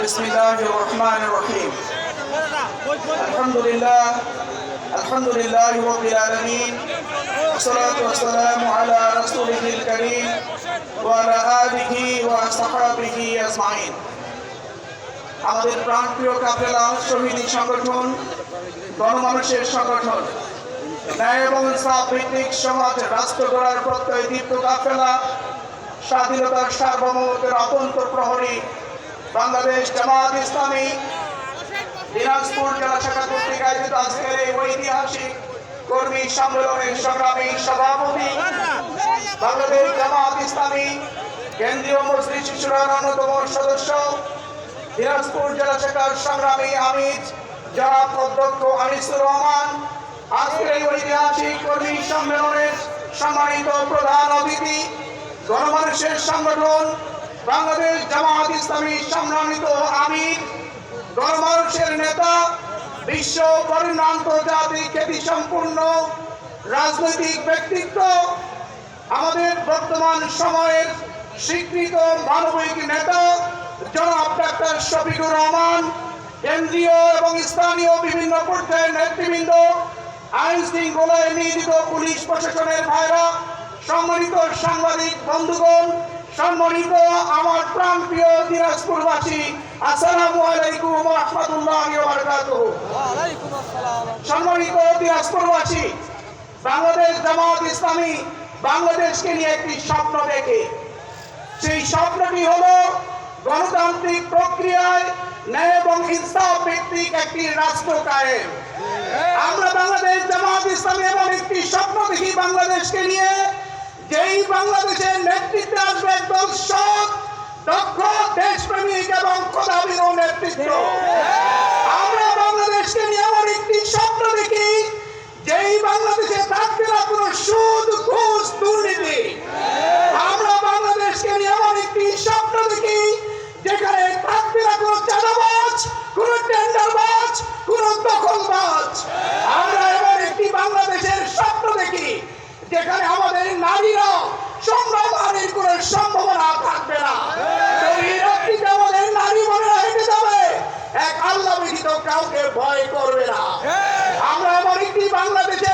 الشيطان الرجيم بسم الله الرحمن الرحيم الحمد لله الحمد لله رب العالمين والصلاة والسلام على رسوله الكريم وعلى آله وصحابه أجمعين আমাদের প্রাণপ্রিয় কাফেলা শহীদী সংগঠন গণমানুষের সংগঠন ন্যায় এবং ইনসাফ ভিত্তিক সমাজ রাষ্ট্র গড়ার প্রত্যয় দীপ্ত কাফেলা স্বাধীনতার সার্বভৌমত্বের অতন্ত প্রহরী বাংলাদেশ জামাত ইসলামী, দিনাজপুর জেলা শাখা কর্তৃক আয়োজিত আজকের এই ঐতিহাসিক কর্মী সম্মেলনের সংগ্রামী সভাপতি, বাংলাদেশ জামাত ইসলামী, কেন্দ্রীয় মসজিদ শিশুরার অন্যতম সদস্য, দিনাজপুর জেলা শাখার সংগ্রামী আমির, জনাব অধ্যক্ষ আনিসুর রহমান। আজকের এই ঐতিহাসিক কর্মী সম্মেলনের সম্মানিত প্রধান অতিথি, গণমানুষের সংগঠন বাংলাদেশ জামাত ইসলামী সংগ্রামিত আমির গণমানুষের নেতা, বিশ্ব বরেণ্য আন্তর্জাতিক খ্যাতি সম্পূর্ণ রাজনৈতিক ব্যক্তিত্ব, আমাদের বর্তমান সময়ের স্বীকৃত মানবিক নেতা, জনাব ডাক্তার শফিকুর রহমান কেন্দ্রীয় এবং স্থানীয় বিভিন্ন পর্যায়ের নেতৃবৃন্দ, আইন শৃঙ্খলায় নিয়োজিত পুলিশ প্রশাসনের ভাইরা, সম্মানিত সাংবাদিক বন্ধুগণ সম্মানিত আমার প্রাণ প্রিয় দিনাজপুরবাসী, আসসালামু আলাইকুম রহমতুল্লাহ সম্মানিত দিনাজপুরবাসী, বাংলাদেশ জামাত ইসলামী বাংলাদেশকে নিয়ে একটি স্বপ্ন দেখে। সেই স্বপ্নটি হল গণতান্ত্রিক প্রক্রিয়ায় ন্যায় এবং ইনসাফ ভিত্তিক একটি রাষ্ট্র কায়েম। আমরা বাংলাদেশ জামাত ইসলামী এমন একটি স্বপ্ন দেখি বাংলাদেশকে নিয়ে যেই বাংলাদেশের নেতৃত্বে আসবে একদম সৎ দক্ষ দেশপ্রেমিক এবং খোদাবির নেতৃত্ব। সম্ভাবনা থাকবে না। এই রাত্রিতে আমাদের নারী বোনেরা হেঁটে যাবে এক আল্লাহ ব্যতীত কাউকে ভয় করবে না। আমরা এমন একটি বাংলাদেশের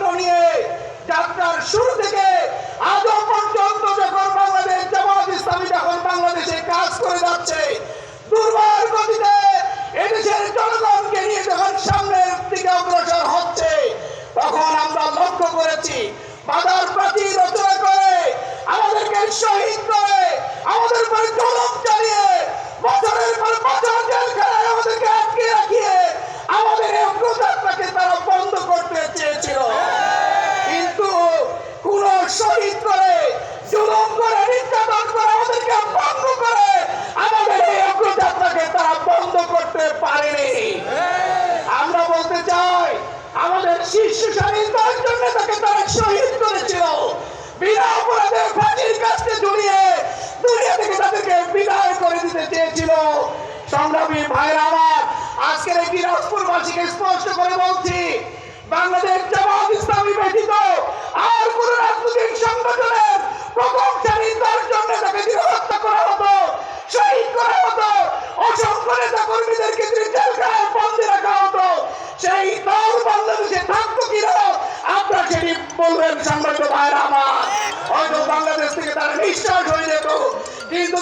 এই নিয়ে যাত্রার শুরু থেকে আজও পর্যন্ত যখন বাংলাদেশ জামাত ইসলামী যখন বাংলাদেশে কাজ করে যাচ্ছে, দুর্বার গতিতে এদেশের জনগণকে নিয়ে যখন সামনের দিকে অগ্রসর হচ্ছে, তখন আমরা লক্ষ্য করেছি, বাধার প্রাচীর রচনা করে, আমাদেরকে শহীদ করে, আমাদের উপরে জলম চালিয়ে, বছরের পর বছর জেলখানায় আমাদেরকে আটকে রাখিয়ে, আমাদের এই অগ্রযাত্রাকে তারা বন্ধ করতে চেয়েছিল কিন্তু কোন শহীদ করে জুলুম করে নির্যাতন করে আমাদেরকে ভঙ্গ করে আমাদের এই অগ্রযাত্রাকে তারা বন্ধ করতে পারেনি। আমরা বলতে চাই আমাদের শীর্ষ সারির জন্য তাকে তারা শহীদ করেছিল। বিনা অপরাধে ফাঁসির কাছে জড়িয়ে দুনিয়া থেকে তাদেরকে বিদায় করে দিতে চেয়েছিল। সংগ্রামী ভাইরা আমার আজকের এই দিনাজপুরবাসীকে স্পষ্ট করে বলছি বাংলাদেশ জামাত ইসলামী ব্যতীত আর কোন রাজনৈতিক সংগঠনের শ্রেণির দশজন নেতাকে দিয়ে হত্যা করা হতো, শহীদ করা হতো অসংখ্য নেতা কর্মীদেরকে জেলখানায় বন্দী রাখা হতো। সেই দল বাংলাদেশে থাকতো কিনা, আপনারা সেটি বলবেন সংবাদ ভাইরা আমার। হয়তো বাংলাদেশ থেকে তারা নিঃশ্বাস হয়ে যেত কিন্তু